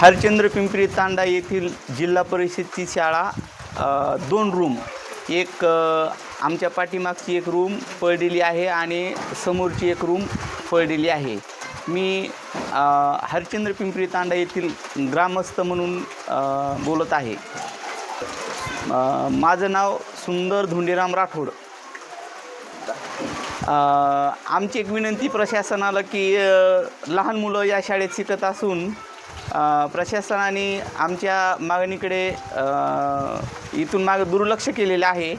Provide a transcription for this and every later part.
हरचंद्र पिंपरी तांडा येथील जिल्हा परिषदची शाळा दोन रूम एक आमच्या पाठीमागची एक रूम पडलेली आहे आणि समोरची एक रूम पडलेली आहे. मी हरचंद्र पिंपरी तांडा येथील ग्रामस्थ म्हणून बोलत आहे. माझं नाव सुंदर धोंडीराम राठोड. आमची एक विनंती प्रशासनाला की लहान मुलं या शाळेत शिकत असून प्रशासनाने आमच्या मागणीकडे इथून माग दुर्लक्ष केलेलं आहे.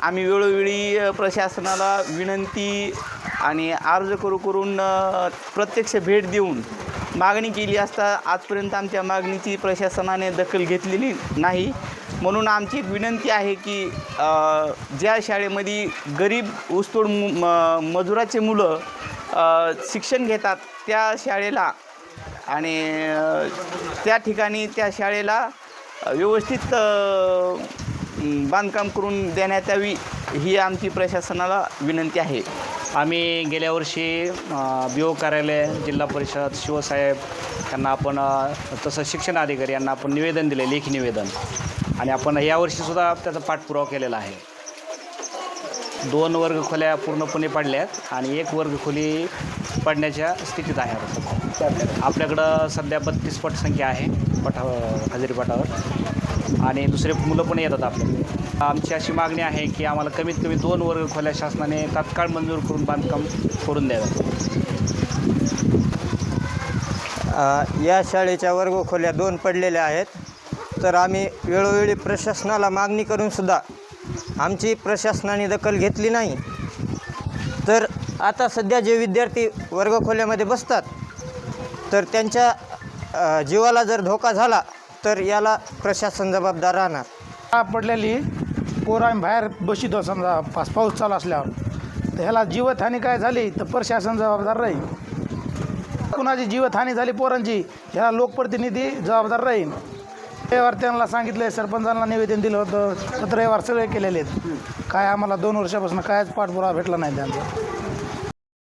आम्ही वेळोवेळी प्रशासनाला विनंती आणि अर्ज करू करून प्रत्यक्ष भेट देऊन मागणी केली असता आजपर्यंत आमच्या मागणीची प्रशासनाने दखल घेतलेली नाही. म्हणून आमची एक विनंती आहे की ज्या शाळेमध्ये गरीब ऊसतोड म मजुराचे मुलं शिक्षण घेतात त्या शाळेला आणि त्या ठिकाणी त्या शाळेला व्यवस्थित बांधकाम करून देण्यात यावी ही आमची प्रशासनाला विनंती आहे. आम्ही गेल्या वर्षी बी ओ कार्यालय जिल्हा परिषद शिवसाहेब यांना आपण तसं शिक्षण अधिकारी यांना आपण निवेदन दिले लेखी निवेदन. आणि आपण यावर्षीसुद्धा त्याचा पाठपुरावा केलेला आहे. दोन वर्ग खोल्या पूर्णपणे पडल्यात आणि एक वर्ग खोली पडण्याच्या स्थितीत आहे आता सध्या. आपल्याकडं सध्या बत्तीस पट संख्या आहे पठा हजेरी पटावर. आणि दुसरे मुलं पण येतात आपल्याकडे आमची अशी मागणी आहे की आम्हाला कमीत कमी दोन वर्ग खोल्या शासनाने तात्काळ मंजूर करून बांधकाम करून द्यावं. या शाळेच्या वर्ग खोल्या दोन पडलेल्या आहेत. तर आम्ही वेळोवेळी प्रशासनाला मागणी करूनसुद्धा आमची प्रशासनाने दखल घेतली नाही. तर आता सध्या जे विद्यार्थी वर्गखोल्यामध्ये बसतात तर त्यांच्या जीवाला जर धोका झाला तर याला प्रशासन जबाबदार राहणार. पडलेली पोरं आम्ही बाहेर बसितो समजा पास पाऊस चालू असल्यावर. तर ह्याला जीवतहानी काय झाली तर प्रशासन जबाबदार राहील. कुणाची जीवतहानी झाली पोरांची ह्याला लोकप्रतिनिधी जबाबदार राहील. रविवार त्यांना सांगितलं सरपंचांना निवेदन दिलं होतं तर रविवार सगळे केलेले आहेत. काय आम्हाला दोन वर्षापासून कायच पाठपुरावा भेटला नाही त्यांचा.